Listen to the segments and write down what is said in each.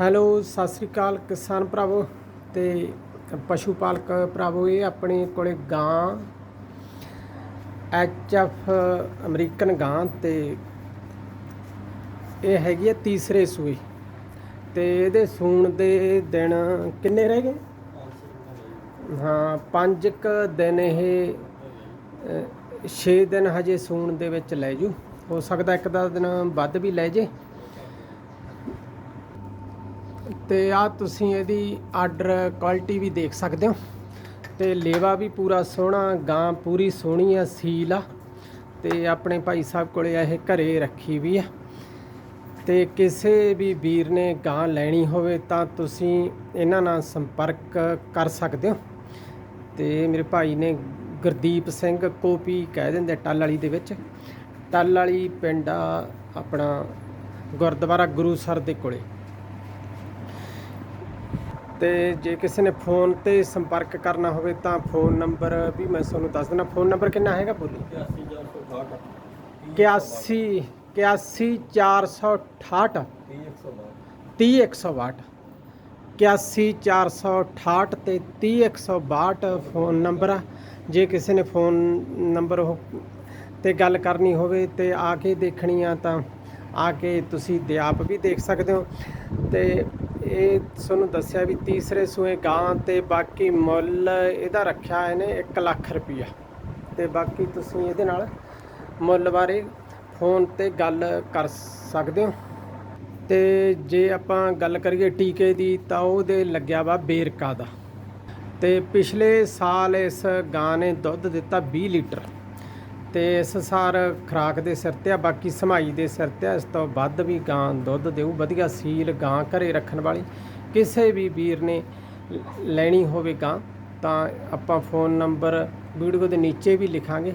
Hello, Sat Sri ਅਕਾਲ ਕਿਸਾਨ ਭਰਾਵੋ ਤੇ ਪਸ਼ੂ ਪਾਲਕ ਭਰਾਵੋ, ਇਹ ਆਪਣੇ ਕੋਲੇ ਗਾਂ ਐਚ ਐਫ ਅਮਰੀਕਨ ਗਾਂ ਤੇ ਇਹ ਹੈਗੀ ਹੈ ਤੀਸਰੇ ਸੂਈ। ਤੇ ਇਹਦੇ ਸੂਣ ਦੇ ਦਿਨ ਕਿੰਨੇ ਰਹਿ ਗਏ? ਹਾਂ, ਪੰਜ ਕ ਦਿਨ ਇਹ 6 ਦਿਨ ਹਜੇ ਸੂਣ ਦੇ ਵਿੱਚ ਲੈ ਜੂ। ਹੋ ਸਕਦਾ ਇੱਕ ਦਾ ਦਿਨ ਵੱਧ ਵੀ ਲੈ ਜੇ। ਤੇ ਆ ਤੁਸੀਂ ਇਹਦੀ ਆਰਡਰ ਕੁਆਲਿਟੀ ਵੀ ਦੇਖ ਸਕਦੇ ਹੋ। ਤੇ ਲੇਵਾ ਵੀ ਪੂਰਾ ਸੋਹਣਾ, ਗਾਂ ਪੂਰੀ ਸੋਹਣੀ ਆ, ਸੀਲ ਆ। ਤੇ ਆਪਣੇ ਭਾਈ ਸਾਹਿਬ ਕੋਲੇ ਇਹ ਘਰੇ ਰੱਖੀ ਵੀ ਆ। ਤੇ ਕਿਸੇ ਵੀ ਵੀਰ ਨੇ ਗਾਂ ਲੈਣੀ ਹੋਵੇ ਤਾਂ ਤੁਸੀਂ ਇਹਨਾਂ ਨਾਲ ਸੰਪਰਕ ਕਰ ਸਕਦੇ ਹੋ। ਤੇ ਮੇਰੇ ਭਾਈ ਨੇ ਗੁਰਦੀਪ ਸਿੰਘ ਕੋਪੀ ਕਹਿ ਦਿੰਦੇ ਟੱਲ ਵਾਲੀ ਦੇ ਵਿੱਚ। ਟੱਲ ਵਾਲੀ ਪਿੰਡ ਆ ਆਪਣਾ ਗੁਰਦੁਆਰਾ ਗੁਰੂਸਰ ਦੇ ਕੋਲੇ। ਤੇ ਜੇ ਕਿਸੇ ਨੇ ਫੋਨ ਤੇ ਸੰਪਰਕ ਕਰਨਾ ਹੋਵੇ ਤਾਂ ਫੋਨ ਨੰਬਰ ਵੀ ਮੈਂ ਤੁਹਾਨੂੰ ਦੱਸ ਦਿੰਦਾ। ਫੋਨ ਨੰਬਰ ਕਿੰਨਾ ਹੈਗਾ ਬੋਲੀ? 81 81468 30162 81468 ਤੇ 30162 ਫੋਨ ਨੰਬਰ ਆ। ਜੇ ਕਿਸੇ ਨੇ ਫੋਨ ਨੰਬਰ ਉਹ ਤੇ ਗੱਲ ਕਰਨੀ ਹੋਵੇ ਤੇ ਆ ਕੇ ਦੇਖਣੀ ਆ ਤਾਂ ਆ ਕੇ ਤੁਸੀਂ ਦੇ ਆਪ ਵੀ ਦੇਖ ਸਕਦੇ ਹੋ। ਤੇ ਇਹ ਤੁਹਾਨੂੰ ਦੱਸਿਆ ਵੀ ਤੀਸਰੇ ਸੂਏ ਗਾਂ ਤੇ ਬਾਕੀ ਮੁੱਲ ਇਹਦਾ ਰੱਖਿਆ ਇਹਨੇ 1 ਲੱਖ ਰੁਪਈਆ। ਤੇ ਬਾਕੀ ਤੁਸੀਂ ਇਹਦੇ ਨਾਲ ਮੁੱਲ ਬਾਰੇ ਫੋਨ ਤੇ ਗੱਲ ਕਰ ਸਕਦੇ ਹੋ। ਤੇ ਜੇ ਆਪਾਂ ਗੱਲ ਕਰੀਏ ਟੀਕੇ ਦੀ ਤਾਂ ਉਹਦੇ ਲੱਗਿਆ ਵਾ ਬੇਰਕਾ ਦਾ। ਤੇ ਪਿਛਲੇ ਸਾਲ ਇਸ ਗਾਂ ਨੇ ਦੁੱਧ ਦਿੱਤਾ 20 ਲੀਟਰ। ਤੇ ਸੰਸਾਰ ਸਾਰ ਖਰਾਕ ਦੇ ਸਿਰ ਤੇ ਆ, ਬਾਕੀ ਸਮਾਈ ਦੇ ਸਿਰ ਤੇ ਆ, ਇਸ ਤੋਂ ਵੱਧ ਵੀ ਗਾਂ ਦੁੱਧ ਦੇਊ, ਵਧੀਆ ਸੀਲ ਗਾਂ ਘਰੇ ਰੱਖਣ ਵਾਲੀ। ਕਿਸੇ ਵੀ ਵੀਰ ਨੇ ਲੈਣੀ ਹੋਵੇ ਗਾਂ, ਤਾਂ ਆਪਾਂ ਫੋਨ ਨੰਬਰ ਵੀਡੀਓ ਦੇ ਨੀਚੇ ਵੀ ਲਿਖਾਂਗੇ,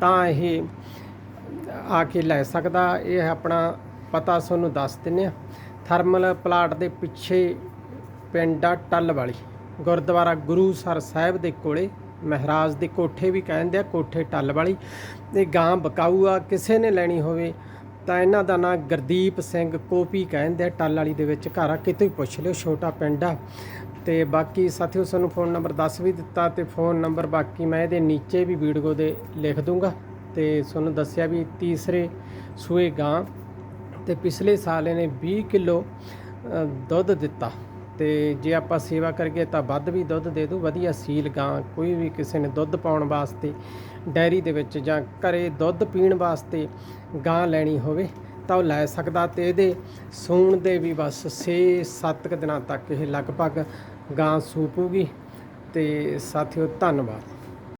ਤਾਂ ਇਹ ਆ ਕੇ ਲੈ ਸਕਦਾ। ਇਹ ਆਪਣਾ ਪਤਾ ਤੁਹਾਨੂੰ ਦੱਸ ਦਿੰਨੇ ਆ। ਥਰਮਲ ਪਲਾਟ ਦੇ ਪਿੱਛੇ ਪਿੰਡ ਆ, ਟੱਲ ਵਾਲੀ। ਗੁਰਦੁਆਰਾ ਗੁਰੂਸਰ ਸਾਹਿਬ ਦੇ ਕੋਲੇ। ਮਹਾਰਾਜ ਦੇ ਕੋਠੇ ਵੀ ਕਹਿੰਦੇ ਆ, ਕੋਠੇ ਟੱਲ ਵਾਲੀ। ਇਹ ਗਾਂ ਬਕਾਊ ਆ, ਕਿਸੇ ਨੇ ਲੈਣੀ ਹੋਵੇ ਤਾਂ ਇਹਨਾਂ ਦਾ ਨਾਂ ਗੁਰਦੀਪ ਸਿੰਘ ਕੋਪੀ ਕਹਿੰਦੇ ਆ, ਟੱਲ ਵਾਲੀ ਦੇ ਵਿੱਚ ਘਰ ਆ, ਕਿਤੇ ਵੀ ਪੁੱਛ ਲਿਓ, ਛੋਟਾ ਪਿੰਡ ਆ। ਤੇ ਬਾਕੀ ਸਾਥੀਓ ਸਾਨੂੰ ਫੋਨ ਨੰਬਰ ਦੱਸ ਵੀ ਦਿੱਤਾ ਤੇ ਫੋਨ ਨੰਬਰ ਬਾਕੀ ਮੈਂ ਇਹਦੇ ਨੀਚੇ ਵੀ ਵੀਡੀਓ ਦੇ ਲਿਖ ਦੂੰਗਾ। ਤੇ ਤੁਹਾਨੂੰ ਦੱਸਿਆ ਵੀ ਤੀਸਰੇ ਸੂਏ ਗਾਂ ਤੇ ਪਿਛਲੇ ਸਾਲ ਇਹਨੇ 20 ਕਿਲੋ ਦੁੱਧ ਦਿੱਤਾ। ਤੇ ਜੇ ਆਪਾਂ ਸੇਵਾ ਕਰੀਏ ਤਾਂ ਵੱਧ ਵੀ ਦੁੱਧ ਦੇ ਦੂ, ਵਧੀਆ ਸੀਲ ਗਾਂ, ਕੋਈ ਵੀ ਕਿਸੇ ਨੇ ਦੁੱਧ ਪਾਉਣ ਵਾਸਤੇ ਡੈਰੀ ਦੇ ਵਿੱਚ ਜਾਂ ਘਰੇ ਦੁੱਧ ਪੀਣ ਵਾਸਤੇ ਗਾਂ ਲੈਣੀ ਹੋਵੇ ਤਾਂ ਉਹ ਲੈ ਸਕਦਾ ਤੇ ਇਹਦੇ ਸੂਣ ਦੇ ਵੀ ਬਸ 6-7 ਦਿਨਾਂ ਤੱਕ ਇਹ ਲਗਭਗ ਗਾਂ ਸੂਪੂਗੀ ਤੇ ਸਾਥੀਓ ਧੰਨਵਾਦ।